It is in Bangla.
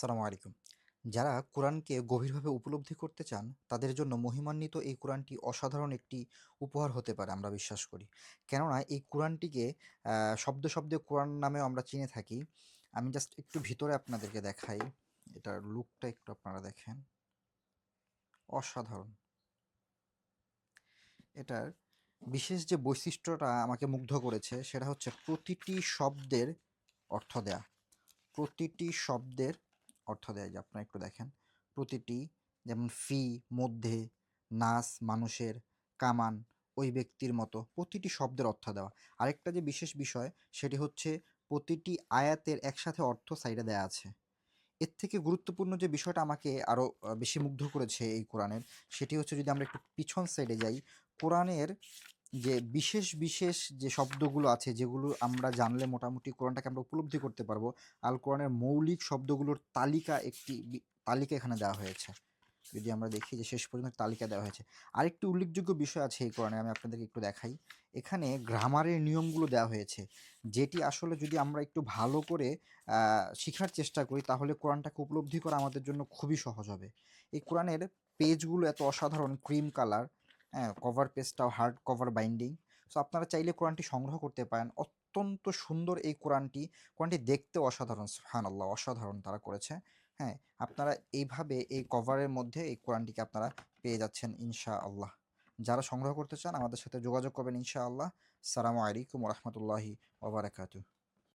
সালামু আলাইকুম। যারা কোরআনকে গভীরভাবে উপলব্ধি করতে চান, তাদের জন্য মহিমান্বিত এই কোরআনটি অসাধারণ একটি উপহার হতে পারে আমরা বিশ্বাস করি। কেননা এই কোরআনটিকে শব্দ শব্দে কোরআন নামেও আমরা চিনে থাকি। আমি জাস্ট একটু ভিতরে আপনাদেরকে দেখাই। এটার লুকটা একটু আপনারা দেখেন। অসাধারণ। এটার বিশেষ যে বৈশিষ্ট্যটা আমাকে মুগ্ধ করেছে, সেটা হচ্ছে প্রতিটি শব্দের অর্থ দেয়া। প্রতিটি শব্দের অর্থ দেয় যে আপনারা একটু দেখেন। প্রতিটি যেমন ফি মধ্যে, নাস, মানুষের, কামান, ওই ব্যক্তির মতো প্রতিটি শব্দের অর্থ দেওয়া। আরেকটা যে বিশেষ বিষয়, সেটি হচ্ছে প্রতিটি আয়াতের একসাথে অর্থ সাইডে দেয়া আছে। এর থেকে গুরুত্বপূর্ণ যে বিষয়টা আমাকে আরও বেশি মুগ্ধ করেছে এই কোরআনের, সেটি হচ্ছে যদি আমরা একটু পিছন সাইডে যাই, কোরআনের যে বিশেষ বিশেষ যে শব্দগুলো আছে, যেগুলো আমরা জানলে মোটামুটি কোরআনটাকে আমরা উপলব্ধি করতে পারব, আল কোরআনের মৌলিক শব্দগুলোর তালিকা একটি তালিকা এখানে দেওয়া হয়েছে। যদি আমরা দেখি যে শেষ পর্যন্ত তালিকা দেওয়া হয়েছে। আরেকটি উল্লেখযোগ্য বিষয় আছে এই কোরআনে, আমি আপনাদেরকে একটু দেখাই। এখানে গ্রামারের নিয়মগুলো দেওয়া হয়েছে, যেটি আসলে যদি আমরা একটু ভালো করে শেখার চেষ্টা করি, তাহলে কোরআনটাকে উপলব্ধি করা আমাদের জন্য খুবই সহজ হবে। এই কোরআনের পেজগুলো এত অসাধারণ, ক্রিম কালার হ্যাঁ কভার পেজটাও হার্ড কভার বাইন্ডিং সো আপনারা চাইলে কোরআনটি সংগ্রহ করতে পারেন। অত্যন্ত সুন্দর এই কোরআনটি। কোরআনটি দেখতে অসাধারণ হান আল্লাহ অসাধারণ তারা করেছে। হ্যাঁ আপনারা এইভাবে এই কভারের মধ্যে এই কোরআনটিকে আপনারা পেয়ে যাচ্ছেন ইনশা আল্লাহ যারা সংগ্রহ করতে চান, আমাদের সাথে যোগাযোগ করবেন ইনশা আল্লাহ সালামু আলাইকুম রহমতুল্লাহি ওবরাকাতু